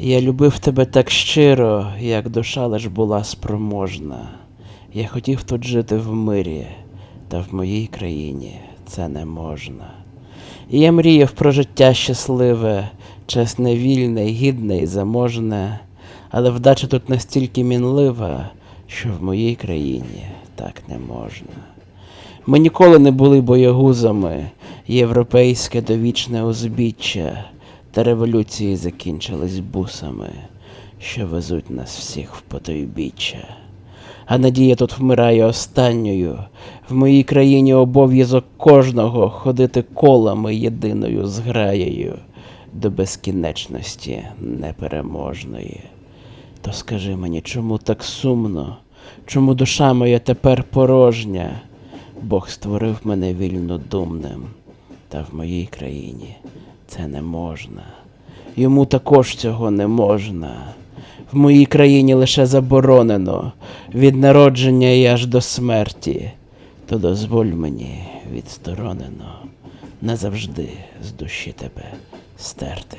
Я любив тебе так щиро, як душа лиш була спроможна. Я хотів тут жити в мирі, та в моїй країні це не можна. І я мріяв про життя щасливе, чесне, вільне, гідне і заможне, але вдача тут настільки мінлива, що в моїй країні так не можна. Ми ніколи не були боягузами, європейське довічне узбіччя, та революції закінчились бусами, що везуть нас всіх в потойбіччя. А надія тут вмирає останньою. В моїй країні обов'язок кожного ходити колами єдиною зграєю до безкінечності непереможної. То скажи мені, чому так сумно? Чому душа моя тепер порожня? Бог створив мене вільнодумним, та в моїй країні це не можна. Йому також цього не можна. В моїй країні лише заборонено від народження і аж до смерті, то дозволь мені відсторонено назавжди з душі тебе стерти.